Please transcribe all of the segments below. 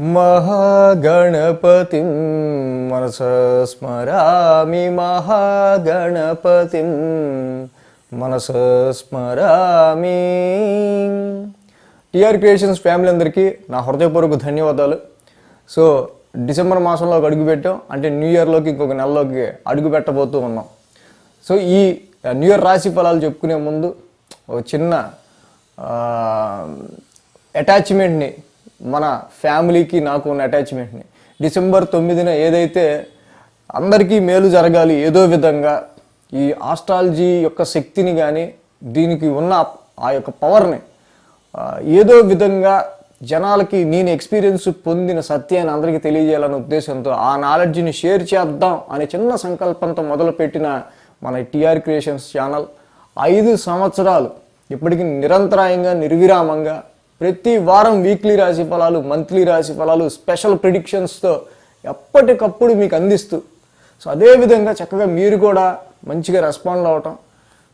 మహాగణపతిం మనస స్మరామి మహాగణపతిం మనస స్మరామి. టిఆర్ క్రియేషన్స్ ఫ్యామిలీ అందరికీ నా హృదయపూర్వక ధన్యవాదాలు. సో డిసెంబర్ మాసంలోకి అడుగు పెట్టాం. అంటే న్యూ ఇయర్లోకి ఇంకొక నెలలోకి అడుగు పెట్టబోతూ ఉన్నాం. సో ఈ న్యూ ఇయర్ రాశి ఫలాలు చెప్పుకునే ముందు ఒక చిన్న అటాచ్మెంట్ని మన ఫ్యామిలీకి నాకు ఉన్న అటాచ్మెంట్ని. డిసెంబర్ తొమ్మిదిన ఏదైతే అందరికీ మేలు జరగాలి ఏదో విధంగా ఈ ఆస్ట్రాలజీ యొక్క శక్తిని కానీ దీనికి ఉన్న ఆ యొక్క పవర్ని ఏదో విధంగా జనాలకి నేను ఎక్స్పీరియన్స్ పొందిన సత్యాన్ని అందరికీ తెలియజేయాలనే ఉద్దేశంతో ఆ నాలెడ్జ్ని షేర్ చేద్దాం అనే చిన్న సంకల్పంతో మొదలుపెట్టిన మన టీఆర్ క్రియేషన్స్ ఛానల్. ఐదు సంవత్సరాలు ఇప్పటికీ నిరంతరాయంగా నిర్విరామంగా ప్రతి వారం వీక్లీ రాశి ఫలాలు మంత్లీ రాశి ఫలాలు స్పెషల్ ప్రిడిక్షన్స్తో ఎప్పటికప్పుడు మీకు అందిస్తూ సో అదేవిధంగా చక్కగా మీరు కూడా మంచిగా రెస్పాండ్ అవ్వటం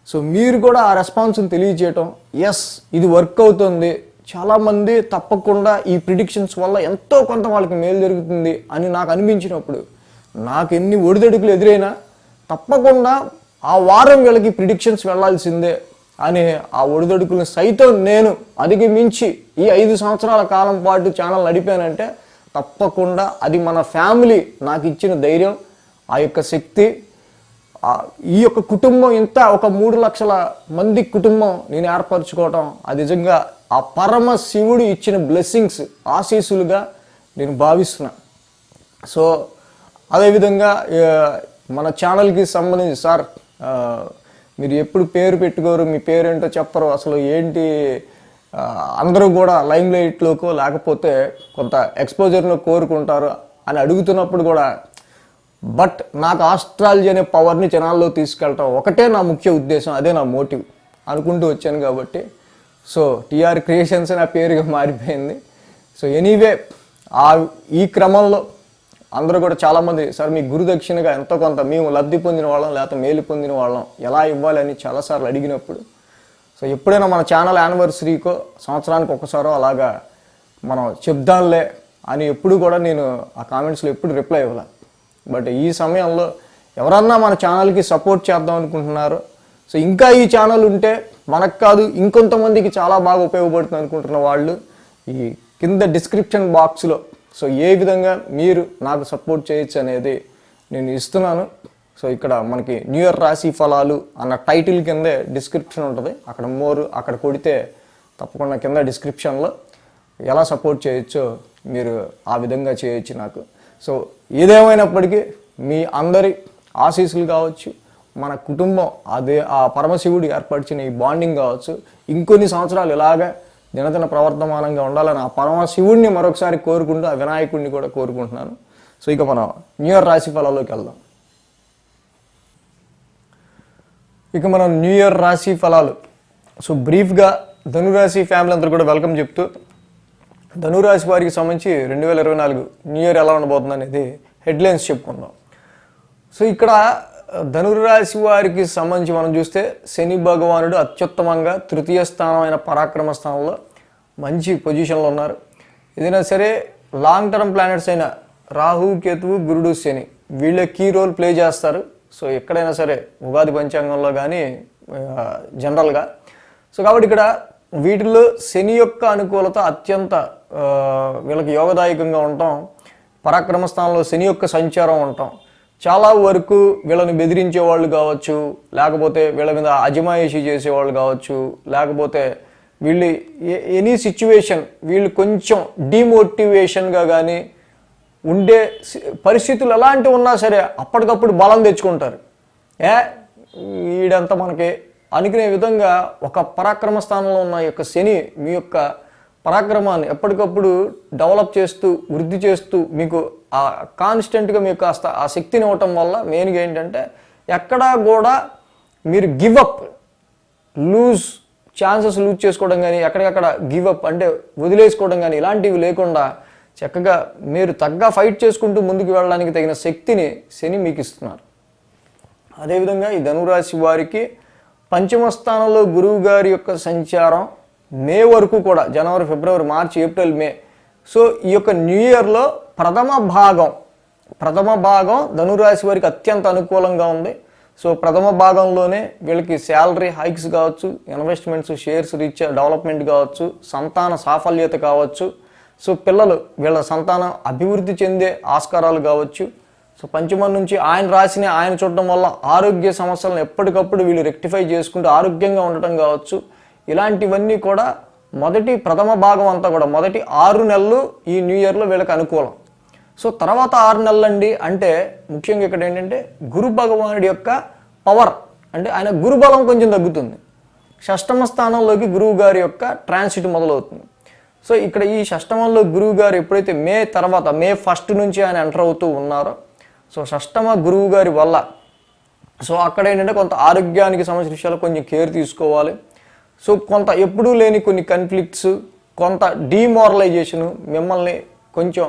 సో మీరు కూడా ఆ రెస్పాన్స్ని తెలియజేయటం. ఎస్ ఇది వర్క్ అవుతుంది. చాలామంది తప్పకుండా ఈ ప్రిడిక్షన్స్ వల్ల ఎంతో కొంత వాళ్ళకి మేలు జరుగుతుంది అని నాకు అనిపించినప్పుడు నాకు ఎన్ని ఒడిదడుకులు ఎదురైనా తప్పకుండా ఆ వారం వీళ్ళకి ప్రిడిక్షన్స్ వెళ్ళాల్సిందే. అనే ఆ ఒడిదొడుకులను సైతం నేను అధిగమించి ఈ ఐదు సంవత్సరాల కాలం పాటు ఛానల్ నడిపానంటే తప్పకుండా అది మన ఫ్యామిలీ నాకు ఇచ్చిన ధైర్యం ఆ యొక్క శక్తి ఈ యొక్క కుటుంబం ఇంత ఒక మూడు లక్షల మంది కుటుంబం నేను ఏర్పరచుకోవటం అది నిజంగా ఆ పరమ శివుడు ఇచ్చిన బ్లెస్సింగ్స్ ఆశీస్సులుగా నేను భావిస్తున్నా. సో అదేవిధంగా మన ఛానల్కి సంబంధించి సార్ మీరు ఎప్పుడు పేరు పెట్టుకోరు మీ పేరేంటో చెప్పరు. అసలు ఏంటి అందరూ కూడా లైమ్ లైట్లోకో లేకపోతే కొంత ఎక్స్పోజర్ను కోరుకుంటారు అని అడుగుతున్నప్పుడు కూడా బట్ నాకు ఆస్ట్రాలజీ అనే పవర్ని జనాల్లో తీసుకెళ్ళటం ఒకటే నా ముఖ్య ఉద్దేశం అదే నా మోటివ్ అనుకుంటూ వచ్చాను కాబట్టి. సో టీఆర్ క్రియేషన్స్ నా పేరుగా మారిపోయింది. సో ఎనీవే ఆ ఈ క్రమంలో అందరూ కూడా చాలామంది సార్ మీ గురుదక్షిణగా ఎంతో కొంత మేము లబ్ధి పొందిన వాళ్ళం లేకపోతే మేలు పొందిన వాళ్ళం ఎలా ఇవ్వాలని చాలాసార్లు అడిగినప్పుడు సో ఎప్పుడైనా మన ఛానల్ యానివర్సరీకో సంవత్సరానికి ఒకసారో అలాగా మనం చెప్దాంలే అని ఎప్పుడు కూడా నేను ఆ కామెంట్స్లో ఎప్పుడు రిప్లై ఇవ్వలే. బట్ ఈ సమయంలో ఎవరన్నా మన ఛానల్కి సపోర్ట్ చేద్దాం అనుకుంటున్నారు సో ఇంకా ఈ ఛానల్ ఉంటే మనకు కాదు ఇంకొంతమందికి చాలా బాగా ఉపయోగపడుతుంది అనుకుంటున్న వాళ్ళు ఈ కింద డిస్క్రిప్షన్ బాక్స్లో సో ఏ విధంగా మీరు నాకు సపోర్ట్ చేయొచ్చు అనేది నేను ఇస్తున్నాను. సో ఇక్కడ మనకి న్యూ ఇయర్ రాశి ఫలాలు అన్న టైటిల్ కిందే డిస్క్రిప్షన్ ఉంటుంది. అక్కడ మోర్ అక్కడ కొడితే తప్పకుండా కింద డిస్క్రిప్షన్లో ఎలా సపోర్ట్ చేయొచ్చో మీరు ఆ విధంగా చేయొచ్చు నాకు. సో ఏదేమైనప్పటికీ మీ అందరి ఆశీస్సులు కావచ్చు మన కుటుంబం అదే ఆ పరమశివుడు ఏర్పరిచిన ఈ బాండింగ్ కావచ్చు ఇంకొన్ని సంవత్సరాలు ఇలాగా దినదిన ప్రవర్తమానంగా ఉండాలని ఆ పరమశివుడిని మరొకసారి కోరుకుంటూ ఆ వినాయకుడిని కూడా కోరుకుంటున్నాను. సో ఇక మనం న్యూ ఇయర్ రాశి ఫలాల్లోకి వెళ్దాం. ఇక మనం న్యూ ఇయర్ రాశి ఫలాలు. సో బ్రీఫ్గా ధనురాశి ఫ్యామిలీ అందరూ కూడా వెల్కమ్ చెప్తూ ధనురాశి వారికి సంబంధించి రెండు వేల ఇరవై నాలుగు న్యూ ఇయర్ ఎలా ఉండబోతుంది అనేది హెడ్లైన్స్ చెప్పుకుందాం. సో ఇక్కడ ధనురాశి వారికి సంబంధించి మనం చూస్తే శని భగవానుడు అత్యుత్తమంగా తృతీయ స్థానమైన పరాక్రమ స్థానంలో మంచి పొజిషన్లో ఉన్నారు. ఏదైనా సరే లాంగ్ టర్మ్ ప్లానెట్స్ అయిన రాహు కేతువు గురుడు శని వీళ్ళ కీ రోల్ ప్లే చేస్తారు. సో ఎక్కడైనా సరే ఉగాది పంచాంగంలో కానీ జనరల్గా సో కాబట్టి ఇక్కడ వీటిల్లో శని యొక్క అనుకూలత అత్యంత వీళ్ళకి యోగదాయకంగా ఉండటం పరాక్రమ స్థానంలో శని యొక్క సంచారం ఉండటం చాలా వరకు వీళ్ళని బెదిరించే వాళ్ళు కావచ్చు లేకపోతే వీళ్ళ మీద అజమాయిషీ చేసేవాళ్ళు కావచ్చు లేకపోతే వీళ్ళు ఎనీ సిచ్యువేషన్ వీళ్ళు కొంచెం డిమోటివేషన్గా కానీ ఉండే పరిస్థితులు ఎలాంటివి ఉన్నా సరే అప్పటికప్పుడు బలం తెచ్చుకుంటారు. ఏ? వీడంతా మనకి అనుకునే విధంగా ఒక పరాక్రమ స్థానంలో ఉన్న యొక్క శని మీ యొక్క పరాక్రమాన్ని ఎప్పటికప్పుడు డెవలప్ చేస్తూ వృద్ధి చేస్తూ మీకు ఆ కాన్స్టెంట్గా మీకు కాస్త ఆ శక్తిని ఇవ్వటం వల్ల మెయిన్గా ఏంటంటే ఎక్కడా కూడా మీరు give up lose chances lose చేసుకోవడం కానీ ఎక్కడికక్కడ గివ్ అప్ అంటే వదిలేసుకోవడం కానీ ఇలాంటివి లేకుండా చక్కగా మీరు తగ్గ ఫైట్ చేసుకుంటూ ముందుకు వెళ్ళడానికి తగిన శక్తిని శని మీకు ఇస్తున్నారు. అదేవిధంగా ఈ ధనురాశి వారికి పంచమ స్థానంలో గురువు గారి యొక్క సంచారం మే వరకు కూడా జనవరి ఫిబ్రవరి మార్చి ఏప్రిల్ మే. సో ఈ యొక్క న్యూ ఇయర్లో ప్రథమ భాగం ప్రథమ భాగం ధనురాశి వారికి అత్యంత అనుకూలంగా ఉంది. సో ప్రథమ భాగంలోనే వీళ్ళకి శాలరీ హైక్స్ కావచ్చు ఇన్వెస్ట్మెంట్స్ షేర్స్ రీచ్ డెవలప్మెంట్ కావచ్చు సంతాన సాఫల్యత కావచ్చు. సో పిల్లలు వీళ్ళ సంతానం అభివృద్ధి చెందే ఆస్కారాలు కావచ్చు. సో పంచమం నుంచి ఆయన రాసిన ఆయన చూడటం వల్ల ఆరోగ్య సమస్యలను ఎప్పటికప్పుడు వీళ్ళు రెక్టిఫై చేసుకుంటూ ఆరోగ్యంగా ఉండటం కావచ్చు. ఇలాంటివన్నీ కూడా మొదటి ప్రథమ భాగం అంతా కూడా మొదటి ఆరు నెలలు ఈ న్యూ ఇయర్లో వీళ్ళకి అనుకూలం. సో తర్వాత ఆరు నెలలండి అంటే ముఖ్యంగా ఇక్కడ ఏంటంటే గురు భగవానుడి యొక్క పవర్ అంటే ఆయన గురుబలం కొంచెం తగ్గుతుంది. షష్టమ స్థానంలోకి గురువు గారి యొక్క ట్రాన్సిట్ మొదలవుతుంది. సో ఇక్కడ ఈ షష్టమంలో గురువు గారు ఎప్పుడైతే మే తర్వాత మే ఫస్ట్ నుంచి ఆయన ఎంటర్ అవుతూ ఉన్నారో సో షష్టమ గురువు గారి వల్ల సో అక్కడ ఏంటంటే కొంత ఆరోగ్యానికి సంబంధించిన విషయాలు కొంచెం కేర్ తీసుకోవాలి. సో కొంత ఎప్పుడూ లేని కొన్ని కన్ఫ్లిక్ట్స్ కొంత డీమోరలైజేషను మిమ్మల్ని కొంచెం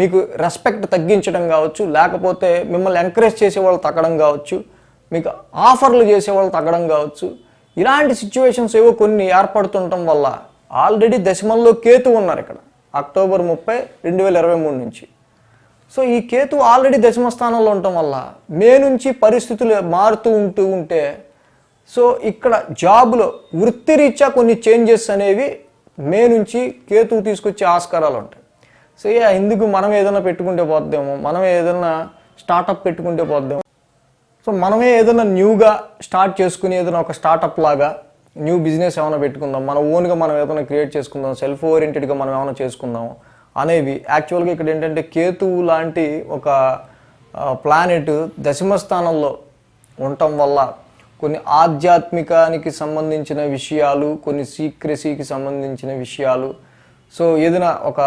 మీకు రెస్పెక్ట్ తగ్గించడం కావచ్చు లేకపోతే మిమ్మల్ని ఎంకరేజ్ చేసేవాళ్ళు తగ్గడం కావచ్చు మీకు ఆఫర్లు చేసేవాళ్ళు తగ్గడం కావచ్చు. ఇలాంటి సిచ్యువేషన్స్ ఏవో కొన్ని ఏర్పడుతుండటం వల్ల ఆల్రెడీ దశమంలో కేతు ఉన్నారు ఇక్కడ అక్టోబర్ ముప్పై రెండు వేల ఇరవై మూడు నుంచి. సో ఈ కేతు ఆల్రెడీ దశమ స్థానంలో ఉండటం వల్ల మే నుంచి పరిస్థితులు మారుతూ ఉంటూ ఉంటే సో ఇక్కడ జాబ్లో వృత్తిరీత్యా కొన్ని చేంజెస్ అనేవి మే నుంచి కేతువు తీసుకొచ్చే ఆస్కారాలు ఉంటాయి. సో ఏ ఎందుకు మనం ఏదైనా పెట్టుకుంటే పోద్దాము మనం ఏదైనా స్టార్టప్ పెట్టుకుంటే పోద్దాము. సో మనమే ఏదైనా న్యూగా స్టార్ట్ చేసుకుని ఏదైనా ఒక స్టార్టప్ లాగా న్యూ బిజినెస్ ఏమైనా పెట్టుకుందాం మన ఓన్గా మనం ఏదైనా క్రియేట్ చేసుకుందాం సెల్ఫ్ ఓరియంటెడ్గా మనం ఏమైనా చేసుకుందాం అనేవి. యాక్చువల్గా ఇక్కడ ఏంటంటే కేతువు లాంటి ఒక ప్లానెట్ దశమ స్థానంలో ఉండటం వల్ల కొన్ని ఆధ్యాత్మికానికి సంబంధించిన విషయాలు కొన్ని సీక్రెసీకి సంబంధించిన విషయాలు. సో ఏదైనా ఒక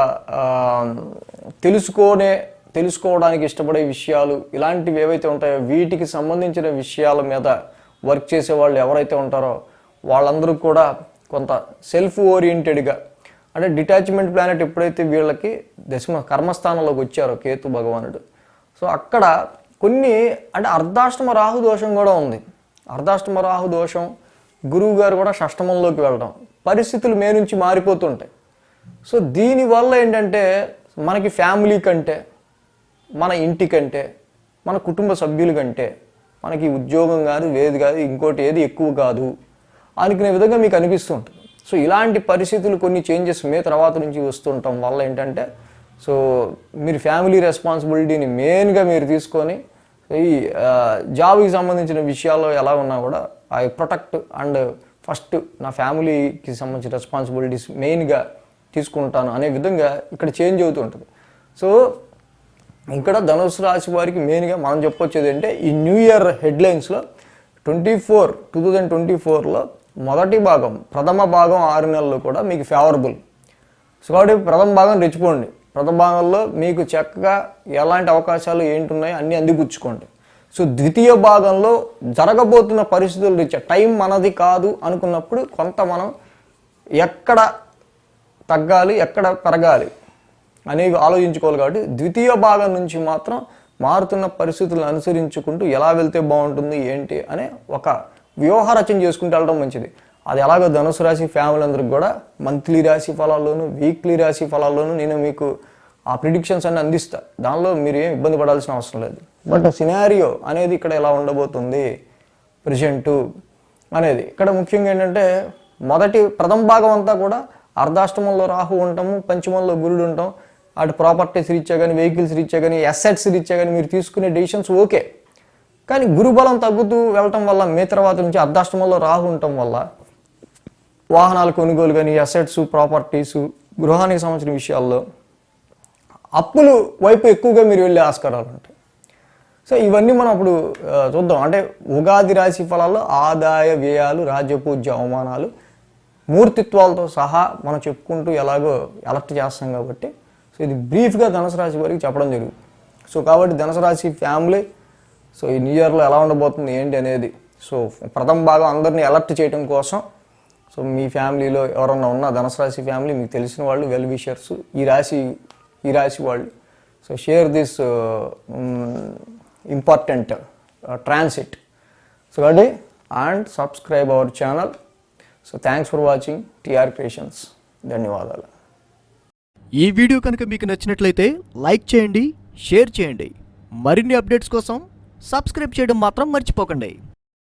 తెలుసుకోనే తెలుసుకోవడానికి ఇష్టపడే విషయాలు ఇలాంటివి ఏవైతే ఉంటాయో వీటికి సంబంధించిన విషయాల మీద వర్క్ చేసే వాళ్ళు ఎవరైతే ఉంటారో వాళ్ళందరూ కూడా కొంత సెల్ఫ్ ఓరియంటెడ్గా అంటే డిటాచ్మెంట్ ప్లానెట్ ఎప్పుడైతే వీళ్ళకి దశమ కర్మస్థానంలోకి వచ్చారో కేతు భగవానుడు. సో అక్కడ కొన్ని అంటే అర్ధాష్టమ రాహు దోషం కూడా ఉంది. అర్ధాష్టమ రాహు దోషం గురువు గారు కూడా షష్టమంలోకి వెళ్ళడం పరిస్థితులు మే నుంచి మారిపోతుంటాయి. సో దీనివల్ల ఏంటంటే మనకి ఫ్యామిలీ కంటే మన ఇంటి కంటే మన కుటుంబ సభ్యుల కంటే మనకి ఉద్యోగం కాదు వేది కాదు ఇంకోటి ఏది ఎక్కువ కాదు అనుకునే విధంగా మీకు అనిపిస్తుంటుంది. సో ఇలాంటి పరిస్థితులు కొన్ని చేంజెస్ మే తర్వాత నుంచి వస్తుండటం వల్ల ఏంటంటే సో మీరు ఫ్యామిలీ రెస్పాన్సిబిలిటీని మెయిన్గా మీరు తీసుకొని ఈ జాబ్కి సంబంధించిన విషయాల్లో ఎలా ఉన్నా కూడా ఐ ప్రొటెక్ట్ అండ్ ఫస్ట్ నా ఫ్యామిలీకి సంబంధించిన రెస్పాన్సిబిలిటీస్ మెయిన్గా తీసుకుంటాను అనే విధంగా ఇక్కడ చేంజ్ అవుతూ ఉంటుంది. సో ఇక్కడ ధనుసు రాశి వారికి మెయిన్గా మనం చెప్పొచ్చేది అంటే ఈ new year హెడ్లైన్స్లో twenty four two thousand twenty ఫోర్లో మొదటి భాగం ప్రథమ భాగం ఆరు నెలలు కూడా మీకు ఫేవరబుల్. సో కాబట్టి ప్రథమ భాగం రెచ్చిపోండి. ప్రథమ భాగంలో మీకు చక్కగా ఎలాంటి అవకాశాలు ఏంటున్నాయో అన్నీ అందిపుచ్చుకోండి. సో ద్వితీయ భాగంలో జరగబోతున్న పరిస్థితులు రీత్యా టైం మనది కాదు అనుకున్నప్పుడు కొంత మనం ఎక్కడ తగ్గాలి ఎక్కడ పెరగాలి అనేవి ఆలోచించుకోవాలి కాబట్టి ద్వితీయ భాగం నుంచి మాత్రం మారుతున్న పరిస్థితులను అనుసరించుకుంటూ ఎలా వెళ్తే బాగుంటుంది ఏంటి అనే ఒక వ్యూహ రచన చేసుకుంటూ వెళ్ళడం మంచిది. అది ఎలాగో ధనుసు రాశి ఫ్యామిలీ అందరికి కూడా మంత్లీ రాశి ఫలాల్లోనూ వీక్లీ రాశి ఫలాల్లోనూ నేను మీకు ఆ ప్రిడిక్షన్స్ అన్ని అందిస్తా. దానిలో మీరు ఏం ఇబ్బంది పడాల్సిన అవసరం లేదు. బట్ సినారియో అనేది ఇక్కడ ఎలా ఉండబోతుంది ప్రజెంటు అనేది. ఇక్కడ ముఖ్యంగా ఏంటంటే మొదటి ప్రథమ భాగం అంతా కూడా అర్ధాష్టమంలో రాహు ఉంటాము పంచమంలో గురుడు ఉంటాం అటు ప్రాపర్టీస్ రీచ్ కానీ వెహికల్స్ రీచ్ కానీ అసెట్స్ రీచ్ కానీ మీరు తీసుకునే డెసిషన్స్ ఓకే. కానీ గురుబలం తగ్గుతూ వెళ్ళటం వల్ల మే తర్వాత నుంచి అర్ధాష్టమంలో రాహు ఉండటం వల్ల వాహనాల కొనుగోలు కానీ అసెట్స్ ప్రాపర్టీస్ గృహానికి సంబంధించిన విషయాల్లో అప్పులు వైపు ఎక్కువగా మీరు వెళ్ళే ఆస్కారాలు ఉంటాయి. సో ఇవన్నీ మనం అప్పుడు చూద్దాం. అంటే ఉగాది రాశి ఫలాల్లో ఆదాయ వ్యయాలు రాజ్యపూజ్య అవమానాలు మూర్తిత్వాలతో సహా మనం చెప్పుకుంటూ ఎలాగో అలర్ట్ చేస్తాం కాబట్టి సో ఇది బ్రీఫ్గా ధనుసు రాశి వారికి చెప్పడం జరుగుతుంది. సో కాబట్టి ధనుసు రాశి ఫ్యామిలీ సో ఈ న్యూ ఇయర్లో ఎలా ఉండబోతుంది ఏంటి అనేది సో ప్రథమ భాగం అందరినీ అలర్ట్ చేయడం కోసం సో మీ ఫ్యామిలీలో ఎవరన్నా ఉన్న ధనుసు రాశి ఫ్యామిలీ మీకు తెలిసిన వాళ్ళు వెల్ విషర్స్ ఈ రాశి ఈ రాశి వాళ్ళు. So share this important transit so కాబట్టి and subscribe our channel so thanks for watching TR creations ధన్యవాదాలు. ఈ వీడియో కనుక మీకు నచ్చినట్లయితే లైక్ చేయండి షేర్ చేయండి. మరిన్ని అప్డేట్స్ కోసం సబ్స్క్రైబ్ చేయడం మాత్రం మర్చిపోకండి.